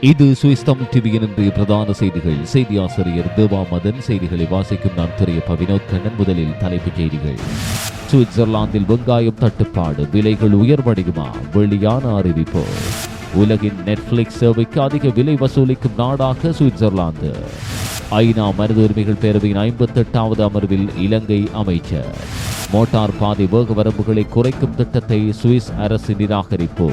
இது சுவிஸ்தம் டிவியின் இன்றைய பிரதான செய்திகள். செய்தி ஆசிரியர் தேவா மதன் செய்திகளை வாசிக்கும் நான் துறையப்ப வினோத் கண்ணன். முதலில் தலைப்புச் செய்திகள். சுவிட்சர்லாந்தில் வெங்காயம் தட்டுப்பாடு விலைகள் உயர்வடையுமா? வெளியான அறிவிப்பு. உலகின் நெட்ஃபிளிக்ஸ் சேவைக்கு அதிக விலை வசூலிக்கும் நாடாக சுவிட்சர்லாந்து. ஐநா மனித உரிமைகள் பேரவையின் ஐம்பத்தெட்டாவது அமர்வில் இலங்கை அமைச்சர். மோட்டார் பாதை வேக வரம்புகளை குறைக்கும் திட்டத்தை சுவிஸ் அரசு நிராகரிப்பு.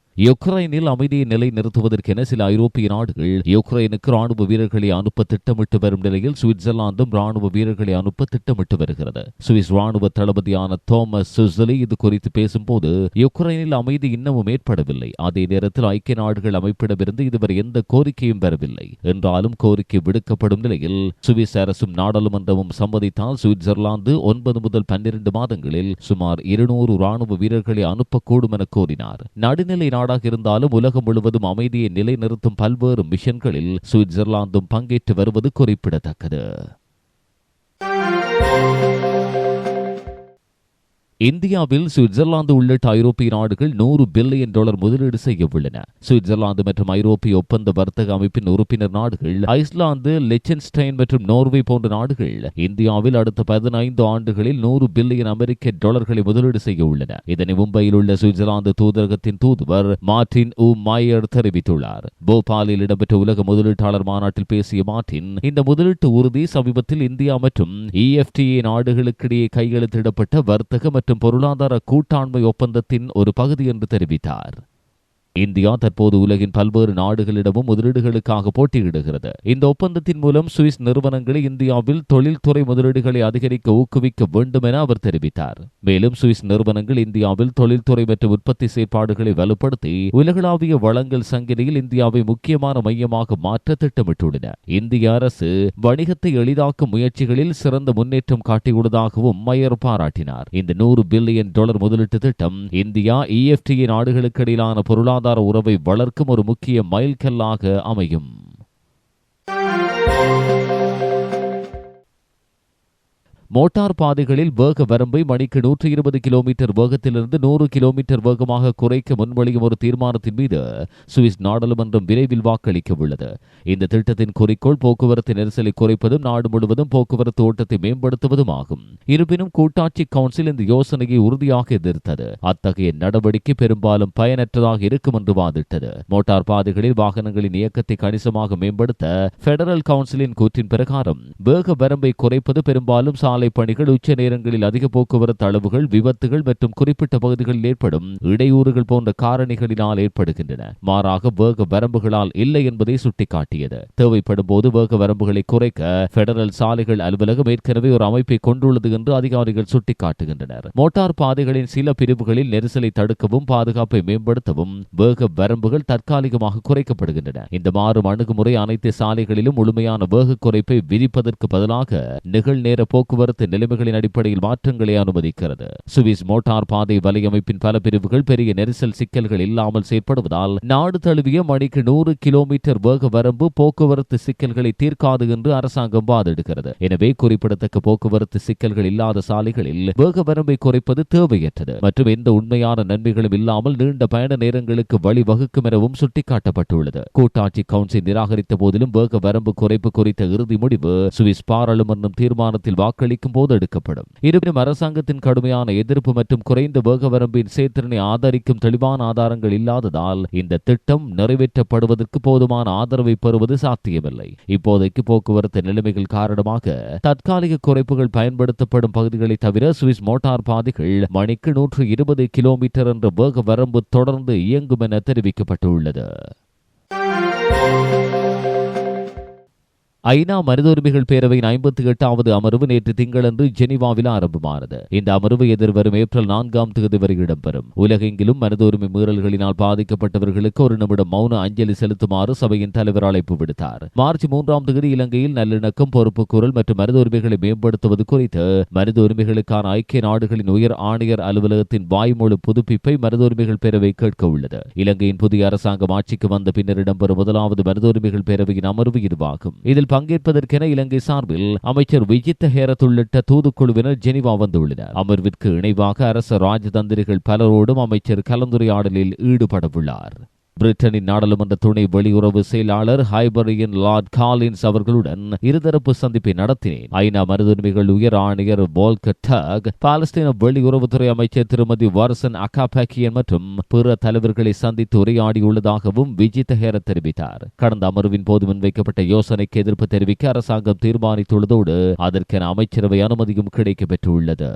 யுக்ரைனில் அமைதியை நிலைநிறுத்துவதற்கென சில ஐரோப்பிய நாடுகள் யுக்ரைனுக்கு ராணுவ வீரர்களை அனுப்ப திட்டமிட்டு வரும் நிலையில் சுவிட்சர்லாந்தும் ராணுவ வீரர்களை அனுப்ப திட்டமிட்டு வருகிறது. சுவிஸ் ராணுவ தளபதியான தோமஸ் சுசலி இது குறித்து பேசும்போது யுக்ரைனில் அமைதி இன்னமும் ஏற்படவில்லை. அதே நேரத்தில் ஐக்கிய நாடுகள் அமைப்பிடமிருந்து இதுவரை எந்த கோரிக்கையும் வரவில்லை. என்றாலும் கோரிக்கை விடுக்கப்படும் நிலையில் சுவிஸ் அரசும் நாடாளுமன்றமும் சம்மதித்தால் சுவிட்சர்லாந்து ஒன்பது முதல் பன்னிரண்டு மாதங்களில் சுமார் இருநூறு ராணுவ வீரர்களை அனுப்பக்கூடும் என கூறினார். நடுநிலை நாடாக இருந்தாலும் உலகம் முழுவதும் அமைதியை நிலைநிறுத்தும் பல்வேறு மிஷன்களில் சுவிட்சர்லாந்தும் பங்கேற்று வருவது குறிப்பிடத்தக்கது. இந்தியாவில் சுவிட்சர்லாந்து உள்ளிட்ட ஐரோப்பிய நாடுகள் நூறு பில்லியன் டாலர் முதலீடு செய்ய உள்ளன. சுவிட்சர்லாந்து மற்றும் ஐரோப்பிய ஒப்பந்த வர்த்தக அமைப்பின் உறுப்பினர் நாடுகள் ஐஸ்லாந்து லெச்சன்ஸ்டைன் மற்றும் நோர்வே போன்ற நாடுகள் இந்தியாவில் அடுத்த பதினைந்து ஆண்டுகளில் நூறு பில்லியன் அமெரிக்க டாலர்களை முதலீடு செய்ய உள்ளன. இதனை மும்பையில் உள்ள சுவிட்சர்லாந்து தூதரகத்தின் தூதுவர் மார்டின் உ. மாயர் தெரிவித்துள்ளார். போபாலில் இடம்பெற்ற உலக முதலீட்டாளர் மாநாட்டில் பேசிய மார்டின் இந்த முதலீட்டு உறுதி சமீபத்தில் இந்தியா மற்றும் இஎஃப்டிஏ நாடுகளுக்கிடையே கையெழுத்திடப்பட்ட வர்த்தக மற்றும் மற்றும் பொருளாதார கூட்டாண்மை ஒப்பந்தத்தின் ஒரு பகுதி என்று தெரிவித்தார். இந்தியா தற்போது உலகின் பல்வேறு நாடுகளிடமும் முதலீடுகளுக்காக போட்டியிடுகிறது. இந்த ஒப்பந்தத்தின் மூலம் சுவிஸ் நிறுவனங்களை இந்தியாவில் தொழில்துறை முதலீடுகளை அதிகரிக்க ஊக்குவிக்க வேண்டும் என அவர் தெரிவித்தார். மேலும் சுவிஸ் நிறுவனங்கள் இந்தியாவில் தொழில்துறை மற்றும் உற்பத்தி செயற்பாடுகளை வலுப்படுத்தி உலகளாவிய வளங்கள் சங்கிலியில் இந்தியாவை முக்கியமான மையமாக மாற்ற திட்டமிட்டுள்ளன. இந்திய அரசு வணிகத்தை எளிதாக்கும் முயற்சிகளில் சிறந்த முன்னேற்றம் காட்டியுள்ளதாகவும் மயர் பாராட்டினார். இந்த நூறு பில்லியன் டாலர் முதலீட்டு திட்டம் இந்தியா இஎஃப்டிஏ நாடுகளுக்கு இடையிலான பொருளாதார பொருளாதார உறவை வளர்க்கும் ஒரு முக்கிய மைல்கல்லாக அமையும். மோட்டார் பாதைகளில் வேக வரம்பை மணிக்கு நூற்றி இருபது கிலோமீட்டர் வேகத்திலிருந்து நூறு கிலோமீட்டர் வேகமாக குறைக்க முன்மொழியும் ஒரு தீர்மானத்தின் மீது சுவிஸ் நாடாளுமன்றம் விரைவில் வாக்களிக்க உள்ளது இந்த திட்டத்தின் குறிக்கோள் போக்குவரத்து நெரிசலை குறைப்பதும் நாடு முழுவதும் போக்குவரத்து ஓட்டத்தை மேம்படுத்துவதும் ஆகும். இருப்பினும் கூட்டாட்சி கவுன்சில் இந்த யோசனையை உறுதியாக எதிர்த்தது. அத்தகைய நடவடிக்கை பெரும்பாலும் பயனற்றதாக இருக்கும் என்று வாதிட்டது. மோட்டார் பாதைகளில் வாகனங்களின் இயக்கத்தை கணிசமாக மேம்படுத்த பெடரல் கவுன்சிலின் கூற்றின் பிரகாரம் வேக வரம்பை குறைப்பது பெரும்பாலும் சாலை சாலை பணிகள் உச்ச நேரங்களில் அதிக போக்குவரத்து அளவுகள் விபத்துகள் மற்றும் குறிப்பிட்ட பகுதிகளில் ஏற்படும் இடையூறுகள் போன்ற காரணிகளினால் ஏற்படுகின்றன. மாறாக வேக வரம்புகளால் இல்லை என்பதை சுட்டிக்காட்டியது. தேவைப்படும் போது வேக வரம்புகளை குறைக்க பெடரல் சாலைகள் அலுவலகம் ஏற்கனவே ஒரு அமைப்பை கொண்டுள்ளது என்று அதிகாரிகள் சுட்டிக்காட்டுகின்றனர். மோட்டார் பாதைகளின் சில பிரிவுகளில் நெரிசலை தடுக்கவும் பாதுகாப்பை மேம்படுத்தவும் வேக வரம்புகள் தற்காலிகமாக குறைக்கப்படுகின்றன. இந்த மாறும் அணுகுமுறை அனைத்து சாலைகளிலும் முழுமையான வேக குறைப்பை விதிப்பதற்கு பதிலாக நிகழ்நேர போக்குவரத்து போக்குவரத்து நிலைமைகளின் அடிப்படையில் மாற்றங்களை அனுமதிக்கிறது. சுவிஸ் மோட்டார் பாதை வலையமைப்பின் பல பிரிவுகள் பெரிய நெரிசல் சிக்கல்கள் இல்லாமல் செயற்படுவதால் நாடு தழுவிய மணிக்கு நூறு கிலோமீட்டர் வேக வரம்பு போக்குவரத்து சிக்கல்களை தீர்க்காது என்று அரசாங்கம் வாதிடுகிறது. எனவே குறிப்பிடத்தக்க போக்குவரத்து சிக்கல்கள் இல்லாத சாலைகளில் வேக வரம்பை குறைப்பது தேவையற்றது. மற்றும் எந்த உண்மையான நன்மைகளும் இல்லாமல் நீண்ட பயண நேரங்களுக்கு வழிவகுக்கும் எனவும் சுட்டிக்காட்டப்பட்டுள்ளது. கூட்டாட்சி கவுன்சில் நிராகரித்த போதிலும் வேக வரம்பு குறைப்பு குறித்த இறுதி முடிவு சுவிஸ் பாராளுமன்றம் தீர்மானத்தில் வாக்களிக்க வைக்கும் போது எடுக்கப்படும். இருப்பினும் அரசாங்கத்தின் கடுமையான எதிர்ப்பு மற்றும் குறைந்த வேக வரம்பின் சேத்திரனை ஆதரிக்கும் தெளிவான ஆதாரங்கள் இல்லாததால் இந்த திட்டம் நிறைவேற்றப்படுவதற்கு போதுமான ஆதரவை பெறுவது சாத்தியமில்லை. இப்போதைக்கு போக்குவரத்து நிலைமைகள் காரணமாக தற்காலிக குறைப்புகள் பயன்படுத்தப்படும் பகுதிகளை தவிர சுவிஸ் மோட்டார் பாதைகள் மணிக்கு நூற்று இருபது கிலோமீட்டர் என்ற வேக வரம்பு தொடர்ந்து இயங்கும் என தெரிவிக்கப்பட்டுள்ளது. ஐநா மனித உரிமைகள் பேரவையின் ஐம்பத்தி எட்டாவது அமர்வு நேற்று திங்களன்று ஜெனிவாவில் ஆரம்பமானது. இந்த அமர்வு எதிர்வரும் ஏப்ரல் நான்காம் தேதி வரை இடம்பெறும். உலகெங்கிலும் மனித உரிமை மீறல்களினால் பாதிக்கப்பட்டவர்களுக்கு ஒரு நிமிடம் மௌன அஞ்சலி செலுத்துமாறு சபையின் தலைவர் அழைப்பு விடுத்தார். மார்ச் மூன்றாம் தேதி இலங்கையில் நல்லிணக்கம் பொறுப்புக்கூறல் மற்றும் மனித உரிமைகளை மேம்படுத்துவது குறித்து மனித உரிமைகளுக்கான ஐக்கிய நாடுகளின் உயர் ஆணையர் அலுவலகத்தின் வாய்மொழி புதுப்பிப்பை மனித உரிமைகள் பேரவை கேட்க உள்ளது. இலங்கையின் புதிய அரசாங்கம் ஆட்சிக்கு வந்த பின்னர் இடம்பெறும் முதலாவது மனித உரிமைகள் பேரவையின் அமர்வு இதுவாகும். இதில் பங்கேற்பதற்கென இலங்கை சார்பில் அமைச்சர் விஜித்த ஹேரத் உள்ளிட்ட தூதுக்குழுவினர் ஜெனிவா வந்துள்ளனர். அமர்விற்கு இணைவாக அரச ராஜதந்திரிகள் பலரோடும் அமைச்சர் கலந்துரையாடலில் ஈடுபடவுள்ளார். பிரிட்டனின் நாடாளுமன்ற துணை வெளியுறவு செயலாளர் ஹைபரியின் லார்ட் காலின்ஸ் அவர்களுடன் இருதரப்பு சந்திப்பை நடத்தினேன். ஐநா மனிதுரிமைகள் உயர் ஆணையர் டக் பாலஸ்தீன வெளியுறவுத்துறை அமைச்சர் திருமதி வாரசன் அகாபாக்கியன் மற்றும் பிற தலைவர்களை சந்தித்து உரையாடியுள்ளதாகவும் விஜித் ஹேர தெரிவித்தார். கடந்த அமர்வின் போது முன்வைக்கப்பட்ட யோசனைக்கு எதிர்ப்பு தெரிவிக்க அரசாங்கம் தீர்மானித்துள்ளதோடு அதற்கென அமைச்சரவை அனுமதியும் கிடைக்கப்பெற்றுள்ளது.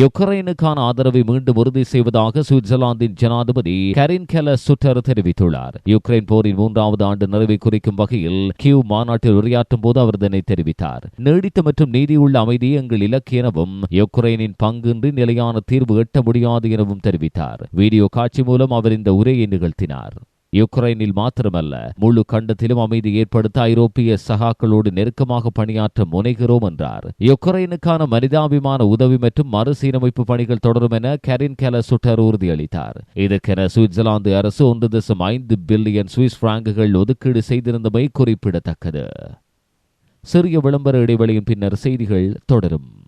யுக்ரைனுக்கான ஆதரவை மீண்டும் உறுதி செய்வதாக சுவிட்சர்லாந்தின் ஜனாதிபதி கரின் கெல சுட்டர் தெரிவித்துள்ளார். யுக்ரைன் போரின் மூன்றாவது ஆண்டு நிறைவை குறிக்கும் வகையில் கியூ மாநாட்டில் உரையாற்றும் போது அவர் இதனை தெரிவித்தார். நீடித்த மற்றும் நீதியுள்ள அமைதி எங்கள் இலக்கு எனவும் யுக்ரைனின் பங்கின்றி நிலையான தீர்வு எட்ட முடியாது எனவும் தெரிவித்தார். வீடியோ காட்சி மூலம் அவர் இந்த உரையை நிகழ்த்தினார். யுக்ரைனில் மாத்திரமல்ல முழு கண்டத்திலும் அமைதி ஏற்படுத்த ஐரோப்பிய சகாக்களோடு நெருக்கமாக பணியாற்ற முனைகிறோம் என்றார். யுக்ரைனுக்கான மனிதாபிமான உதவி மற்றும் மறுசீரமைப்பு பணிகள் தொடரும் என கரின் கெல சுட்டர் உறுதியளித்தார். இதற்கென சுவிட்சர்லாந்து அரசு ஒன்று தசம் ஐந்து பில்லியன் சுவிஸ் பிராங்குகள் ஒதுக்கீடு செய்திருந்தமை குறிப்பிடத்தக்கது. சிறிய விளம்பர இடைவெளியின் பின்னர் செய்திகள் தொடரும்.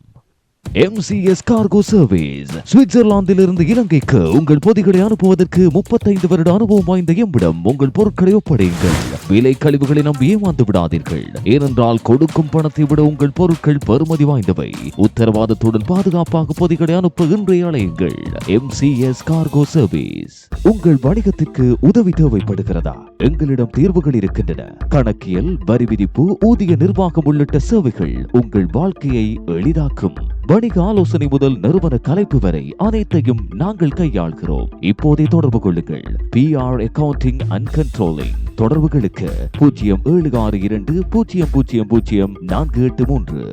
எம்சிஎஸ் கார்கோ சர்வீஸ் சுவிட்சர்லாந்திலிருந்து இலங்கைக்கு உங்கள் பொதிகளை அனுப்புவதற்கு முப்பத்தைந்து வருட அனுபவம் வாய்ந்த எம்மிடம் உங்கள் பொருட்களை ஒப்படையுங்கள். விலை கழிவுகளை நம்பி ஏமாந்து விடாதீர்கள். ஏனென்றால் கொடுக்கும் பணத்தை விட உங்கள் பொருட்கள் பெறுமதி வாய்ந்தவை. உத்தரவாதத்துடன் பாதுகாப்பாக பொதிகளை அனுப்ப இன்றைய அலையுங்கள். எம்சிஎஸ் கார்கோ சர்வீஸ் உங்கள் வணிகத்திற்கு உதவி தேவைப்படுகிறதா? எங்களிடம் தீர்வுகள் இருக்கின்றன. கணக்கியல் வரி விதிப்பு ஊதிய நிர்வாகம் உள்ளிட்ட சேவைகள் உங்கள் வாழ்க்கையை எளிதாக்கும். வணிக ஆலோசனை முதல் நிறுவன கலைப்பு வரை அனைத்தையும் நாங்கள் கையாள்கிறோம். இப்போதே தொடர்பு கொள்ளுங்கள். B R accounting and controlling தொடர்புகளுக்கு பூஜ்ஜியம் ஏழு ஆறு இரண்டு பூஜ்ஜியம் பூஜ்ஜியம் பூஜ்ஜியம் நான்கு எட்டு மூன்று.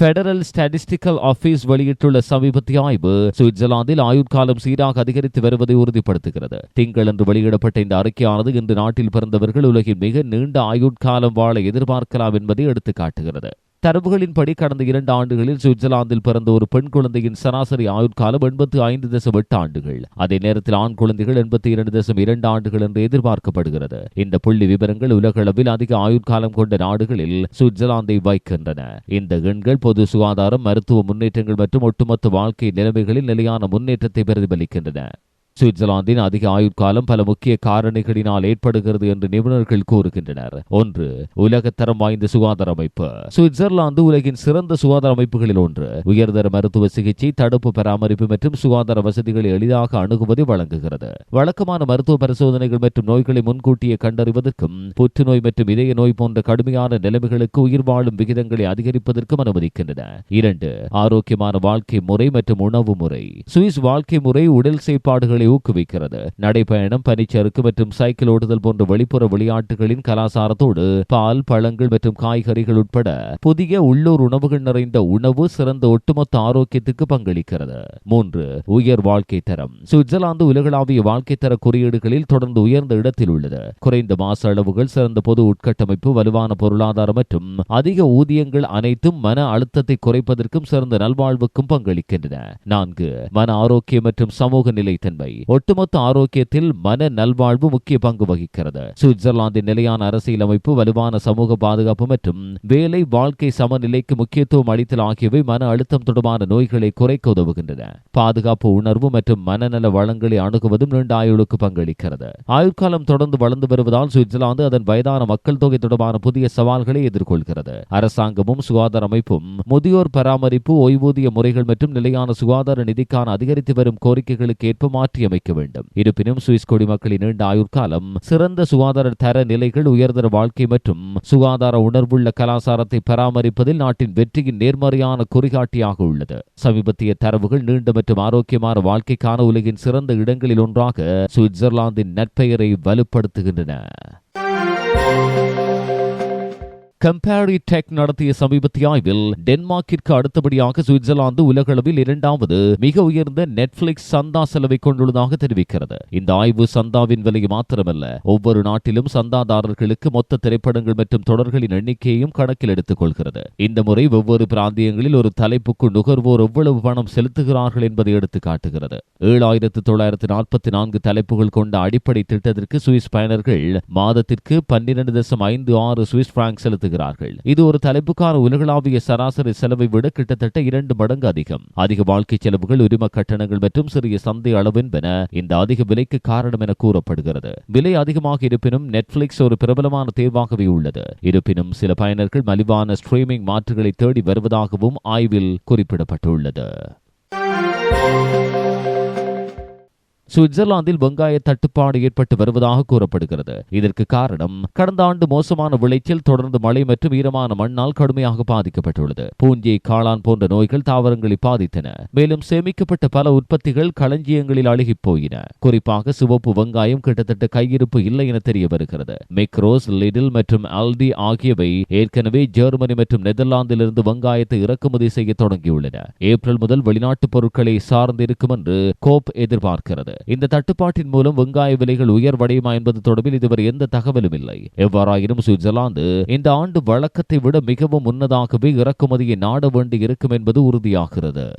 பெடரல் ஸ்டாட்டிஸ்டிக்கல் ஆபீஸ் வெளியிட்டுள்ள சமீபத்திய ஆய்வு சுவிட்சர்லாந்தில் ஆயுட்காலம் சீராக அதிகரித்து வருவதை உறுதிப்படுத்துகிறது. திங்களன்று வெளியிடப்பட்ட இந்த அறிக்கையானது இன்று நாட்டில் பிறந்தவர்கள் உலகின் மிக நீண்ட ஆயுட்காலம் வாழ எதிர்பார்க்கலாம் என்பதை எடுத்து காட்டுகிறது தரவுகளின்படி கடந்த இரண்டு ஆண்டுகளில் சுவிட்சர்லாந்தில் பிறந்த ஒரு பெண் குழந்தையின் சராசரி ஆயுட்காலம் எண்பத்தி ஐந்து தசம் எட்டு ஆண்டுகள். அதே நேரத்தில் ஆண் குழந்தைகள் எண்பத்தி இரண்டு தசம் இரண்டு ஆண்டுகள் என்று எதிர்பார்க்கப்படுகிறது. இந்த புள்ளி விவரங்கள் உலகளவில் அதிக ஆயுட்காலம் கொண்ட நாடுகளில் சுவிட்சர்லாந்தை வைக்கின்றன. இந்த எண்கள் பொது சுகாதாரம் மருத்துவ முன்னேற்றங்கள் மற்றும் ஒட்டுமொத்த வாழ்க்கை நிலைமைகளில் நிலையான முன்னேற்றத்தை பிரதிபலிக்கின்றன. சுவிட்சர்லாந்தின் அதிக ஆயுட்காலம் பல முக்கிய காரணிகளினால் ஏற்படுகிறது என்று நிபுணர்கள் கூறுகின்றனர். ஒன்று உலகத்தரம் வாய்ந்த சுகாதார அமைப்பு. சுவிட்சர்லாந்து உலகின் சிறந்த சுகாதார அமைப்புகளில் ஒன்று. உயர்தர மருத்துவ சிகிச்சை தடுப்பு பராமரிப்பு மற்றும் சுகாதார வசதிகளை எளிதாக அணுகுவதை வழங்குகிறது. வழக்கமான மருத்துவ பரிசோதனைகள் மற்றும் நோய்களை முன்கூட்டியே கண்டறிவதற்கும் புற்றுநோய் மற்றும் இதய நோய் போன்ற கடுமையான நிலைமைகளுக்கு உயிர் வாழும் விகிதங்களை அதிகரிப்பதற்கும் அனுமதிக்கின்றன. இரண்டு ஆரோக்கியமான வாழ்க்கை முறை மற்றும் உணவு முறை. சுவிஸ் வாழ்க்கை முறை உடல் செயற்பாடுகளை ஊக்குவிக்கிறது. நடைபயணம் பனிச்சறுக்கு மற்றும் சைக்கிள் ஓட்டுதல் போன்ற வெளிப்புற விளையாட்டுகளின் கலாசாரத்தோடு பால் பழங்கள் மற்றும் காய்கறிகள் உட்பட புதிய உள்ளூர் உணவுகள் நிறைந்த உணவு சிறந்த ஒட்டுமொத்த ஆரோக்கியத்துக்கு பங்களிக்கிறது. மூன்று உயர் வாழ்க்கை தரம். சுவிட்சர்லாந்து உலகளாவிய வாழ்க்கை தர குறியீடுகளில் தொடர்ந்து உயர்ந்த இடத்தில் உள்ளது. குறைந்த மாசு அளவுகள் சிறந்த பொது உட்கட்டமைப்பு வலுவான பொருளாதாரம் மற்றும் அதிக ஊதியங்கள் அனைத்தும் மன அழுத்தத்தை குறைப்பதற்கும் சிறந்த நல்வாழ்வுக்கும் பங்களிக்கின்றன. நான்கு மன ஆரோக்கியம் மற்றும் சமூக நிலைத்தன்மை. இல்லை ஒட்டுமொத்த ஆரோக்கியத்தில் மன நல்வாழ்வு முக்கிய பங்கு வகிக்கிறது. சுவிட்சர்லாந்தின் நிலையான அரசியலமைப்பு வலுவான சமூக பாதுகாப்பு மற்றும் வேலை வாழ்க்கை சமநிலைக்கு முக்கியத்துவம் அளித்தல் ஆகியவை மன அழுத்தம் தொடர்பான நோய்களை குறைக்க உதவுகின்றன. பாதுகாப்பு உணர்வு மற்றும் மனநல வளங்களை அணுகுவதும் நீண்ட ஆயுளுக்கு பங்களிக்கிறது. ஆயுட்காலம் தொடர்ந்து வளர்ந்து வருவதால் சுவிட்சர்லாந்து அதன் வயதான மக்கள் தொகை தொடர்பான புதிய சவால்களை எதிர்கொள்கிறது. அரசாங்கமும் சுகாதார அமைப்பும் முதியோர் பராமரிப்பு ஓய்வூதிய முறைகள் மற்றும் நிலையான சுகாதார நிதிக்கான அதிகரித்து வரும் கோரிக்கைகளுக்கு ஏற்ப மாற்றி மாற்றியமைக்க வேண்டும். இருப்பினும் சுவிஸ் குடிமக்களின் நீண்ட ஆயுட்காலம் சிறந்த சுகாதார தர நிலைகள் உயர்தர வாழ்க்கை மற்றும் சுகாதார உணர்வுள்ள கலாச்சாரத்தை பராமரிப்பதில் நாட்டின் வெற்றியின் நேர்மறையான குறிகாட்டியாக உள்ளது. சமீபத்திய தரவுகள் நீண்ட மற்றும் ஆரோக்கியமான வாழ்க்கைக்கான உலகின் சிறந்த இடங்களில் ஒன்றாக சுவிட்சர்லாந்தின் நற்பெயரை வலுப்படுத்துகின்றன. கம்பேரி டெக் நடத்திய சமீபத்திய ஆய்வில் டென்மார்க்கிற்கு அடுத்தபடியாக சுவிட்சர்லாந்து உலகளவில் இரண்டாவது மிக உயர்ந்த நெட்ஃபிளிக்ஸ் சந்தா செலவை கொண்டுள்ளதாக தெரிவிக்கிறது. இந்த ஆய்வு சந்தாவின் விலை மாத்திரமல்ல ஒவ்வொரு நாட்டிலும் சந்தாதாரர்களுக்கு மொத்த திரைப்படங்கள் மற்றும் தொடர்களின் எண்ணிக்கையையும் கணக்கில் எடுத்துக் கொள்கிறது. இந்த முறை ஒவ்வொரு பிராந்தியங்களில் ஒரு தலைப்புக்கு நுகர்வோர் எவ்வளவு பணம் செலுத்துகிறார்கள் என்பதை எடுத்து காட்டுகிறது. ஏழாயிரத்து தொள்ளாயிரத்து நாற்பத்தி நான்கு தலைப்புகள் கொண்ட அடிப்படை திட்டத்திற்கு சுவிஸ் பயனர்கள் மாதத்திற்கு பன்னிரண்டு தசம் ஐந்து ஆறு சுவிஸ் பிராங்க் செலுத்துகிறார்கள். இது ஒரு தலைப்புக்கான உலகளாவிய சராசரி செலவை விட கிட்டத்தட்ட இரண்டு மடங்கு அதிகம். அதிக வாழ்க்கை செலவுகள் உரிம கட்டணங்கள் மற்றும் சிறிய சந்தை அளவென்பன இந்த அதிக விலைக்கு காரணம் என கூறப்படுகிறது. விலை அதிகமாக இருப்பினும் நெட்ஃபிளிக்ஸ் ஒரு பிரபலமான தேர்வாகவே உள்ளது. இருப்பினும் சில பயனர்கள் மலிவான ஸ்ட்ரீமிங் மாற்றுகளை தேடி வருவதாகவும் ஆய்வில் குறிப்பிடப்பட்டுள்ளது. சுவிட்சர்லாந்தில் வெங்காய தட்டுப்பாடு ஏற்பட்டு வருவதாக கூறப்படுகிறது. இதற்கு காரணம் கடந்த ஆண்டு மோசமான விளைச்சல் தொடர்ந்து மழை மற்றும் ஈரமான மண்ணால் கடுமையாக பாதிக்கப்பட்டுள்ளது. பூஞ்சை காளான் போன்ற நோய்கள் தாவரங்களை பாதித்தன. மேலும் சேமிக்கப்பட்ட பல உற்பத்திகள் களஞ்சியங்களில் அழுகிப் போயின குறிப்பாக சிவப்பு வெங்காயம் கிட்டத்தட்ட கையிருப்பு இல்லை என தெரிய வருகிறது. மெக்ரோஸ் லிடில் மற்றும் அல்டி ஆகியவை ஏற்கனவே ஜெர்மனி மற்றும் நெதர்லாந்திலிருந்து வெங்காயத்தை இறக்குமதி செய்ய தொடங்கியுள்ளன. ஏப்ரல் முதல் வெளிநாட்டு பொருட்களை சார்ந்திருக்கும் என்று கோப் எதிர்பார்க்கிறது. இந்த தட்டுப்பாட்டின் மூலம் வெங்காய விலைகள் உயர்வடையுமா என்பது தொடர்பில் இதுவரை எந்த தகவலும் இல்லை. எவ்வாறாயினும் சுவிட்சர்லாந்து இந்த ஆண்டு வழக்கத்தை விட மிகவும் முன்னதாகவே இறக்குமதியை நாட வேண்டி இருக்கும் என்பது உறுதியாகிறது.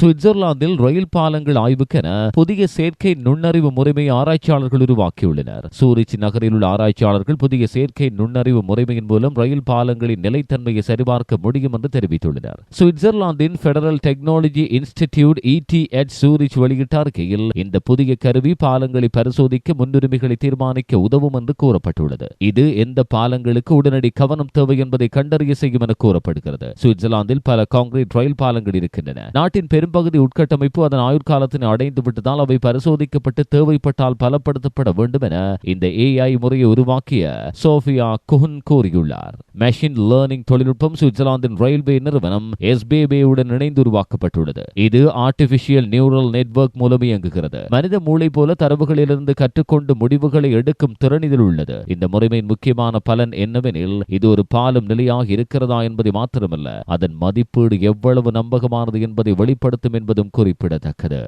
சுவிட்சர்லாந்தில் ரயில் பாலங்கள் ஆய்வுக்கென புதிய செயற்கை நுண்ணறிவு முறைமை ஆராய்ச்சியாளர்கள் உருவாக்கியுள்ளனர். சூரிச் நகரில் உள்ள ஆராய்ச்சியாளர்கள் புதிய செயற்கை நுண்ணறிவு முறைமையின் மூலம் ரயில் பாலங்களின் நிலைத்தன்மையை சரிபார்க்க முடியும் என்று தெரிவித்துள்ளனர். சுவிட்சர்லாந்தின் federal technology institute ETH Zurich வெளியிட்ட அறிக்கையில் இந்த புதிய கருவி பாலங்களை பரிசோதிக்க முன்னுரிமைகளை தீர்மானிக்க உதவும் என்று கூறப்பட்டுள்ளது. இது எந்த பாலங்களுக்கு உடனடி கவனம் தேவை என்பதை கண்டறிய செய்யும் என கூறப்படுகிறது. சுவிட்சர்லாந்தில் பல கான்கிரீட் ரயில் பாலங்கள் இருக்கின்றன. நாட்டின் பெரும் பெரும்பகுதி உட்கட்டமைப்பு அதன் ஆயுட்காலத்தினை அடைந்து விட்டதால் அவை பரிசோதிக்கப்பட்டு தேவைப்பட்டால் பலப்படுத்தப்பட வேண்டும் என இந்த ஏஐ முறையை உருவாக்கிய சோஃபியா குஹன் கூறியுள்ளார். மெஷின் லேர்னிங் தொழில்நுட்பம் சுவிட்சர்லாந்தின் ரயில்வே நிறுவனம் எஸ்பிபியுடன் இணைந்து உருவாக்கப்பட்டுள்ளது. இது ஆர்டிபிஷியல் நியூரல் நெட்வொர்க் மூலம் இயங்குகிறது. மனித மூளை போல தரவுகளிலிருந்து கற்றுக்கொண்டு முடிவுகளை எடுக்கும் திறன் இதில் உள்ளது. இந்த முறைமையின் முக்கியமான பலன் என்னவெனில் இது ஒரு பாலம் நிலையாக இருக்கிறதா என்பதை மாத்திரமல்ல. அதன் மதிப்பீடு எவ்வளவு நம்பகமானது என்பதை ஏற்படுத்தும் என்பதும் குறிப்பிடத்தக்கது.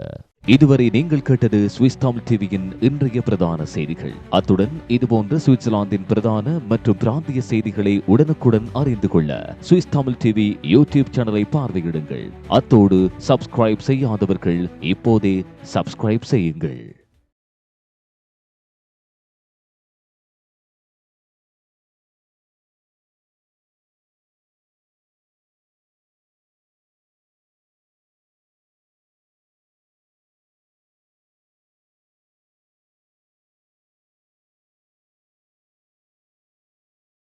இதுவரை நீங்கள் கேட்டது சுவிஸ் தமிழ் டிவியின் இன்றைய பிரதான செய்திகள். அத்துடன் இதுபோன்ற சுவிட்சர்லாந்தின் பிரதான மற்றும் பிராந்திய செய்திகளை உடனுக்குடன் அறிந்து கொள்ள சுவிஸ் தமிழ் டிவி யூடியூப் சேனலை பார்வையிடுங்கள். அத்தோடு சப்ஸ்கிரைப் செய்யாதவர்கள் இப்போதே சப்ஸ்கிரைப் செய்யுங்கள்.